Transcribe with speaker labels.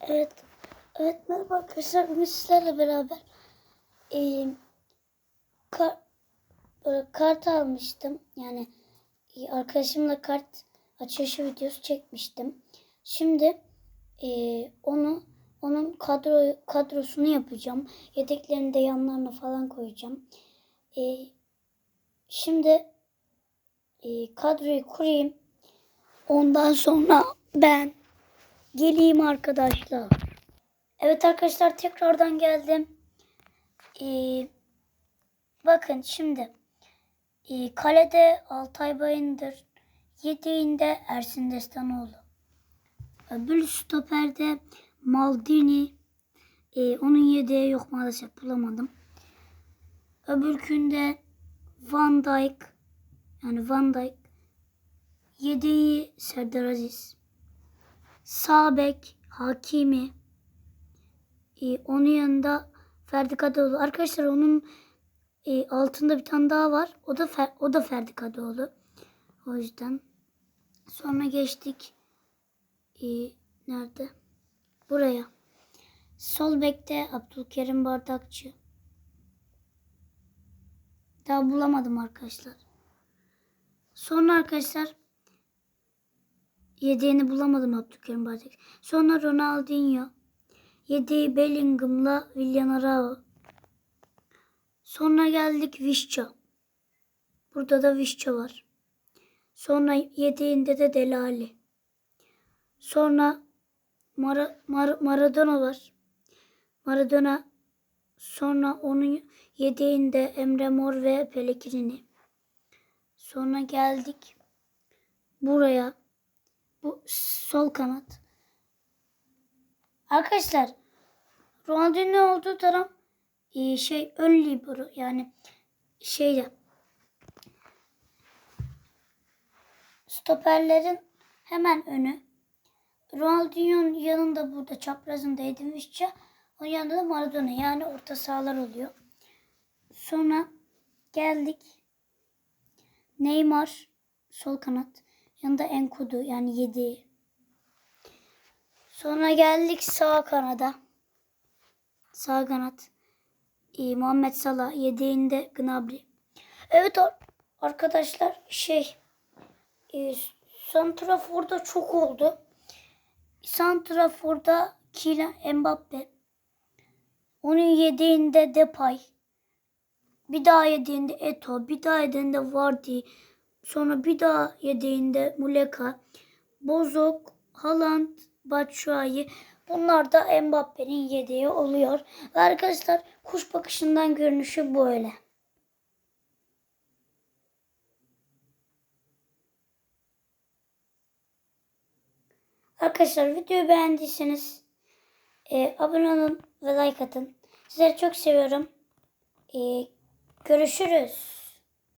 Speaker 1: Evet. Evet merhaba arkadaşlar. Bugün sizlerle beraber e, kar, böyle kart almıştım. Yani e, arkadaşımla kart açılışı videosu çekmiştim. Şimdi e, onu onun kadro kadrosunu yapacağım. Yedeklerini de yanlarına falan koyacağım. E, şimdi e, kadroyu kurayım. Ondan sonra ben geleyim arkadaşlar. Evet arkadaşlar tekrardan geldim. Ee, bakın şimdi ee, kalede Altay Bayındır, yedeğinde Ersin Destanoğlu. Öbür stoperde Maldini. Ee, onun yedeği yok maalesef bulamadım. Öbürkünde Van Dijk. Yani Van Dijk. Yedeği Serdar Aziz. Sağ bek Hakimi. Ee, onun yanında Ferdi Kadıoğlu. Arkadaşlar onun e, altında bir tane daha var. O da Fer- o da Ferdi Kadıoğlu. O yüzden sonra geçtik. Ee, nerede? Buraya. Sol bekte Abdülkerim Bardakçı. Daha bulamadım arkadaşlar. Sonra arkadaşlar Yedeğini bulamadım Abdülkerim Bardakçı. Sonra Ronaldinho. Yedeği Bellingham'la William Arao. Sonra geldik Vişça. Burada da Vişça var. Sonra yedeğinde de Delali. Sonra Mara, Mar- Maradona var. Maradona sonra onun yedeğinde Emre Mor ve Pellegrini. Sonra geldik buraya. Bu sol kanat. Arkadaşlar Ronaldinho olduğu taraf e, şey ön libero yani şeyde stoperlerin hemen önü. Ronaldinho'nun yanında burada çaprazında Edin Visca. Onun yanında da Maradona yani orta sahalar oluyor. Sonra geldik. Neymar sol kanat. Yanında Enkudu yani 7. Sonra geldik sağ kanada. Sağ kanat. Ee, Muhammed Salah yedeğinde Gnabry. Evet ar- arkadaşlar şey e, Santrafor'da çok oldu. Santrafor'da Kylian Mbappe. Onun yedeğinde Depay. Bir daha yedeğinde Eto. Bir daha yedeğinde Vardy. Sonra bir daha yedeğinde Muleka. Bozok, Haaland, Batshuayi. Bunlar da Mbappe'nin yedeği oluyor. Ve arkadaşlar kuş bakışından görünüşü böyle. Arkadaşlar videoyu beğendiyseniz e, abone olun ve like atın. Sizleri çok seviyorum. E, görüşürüz.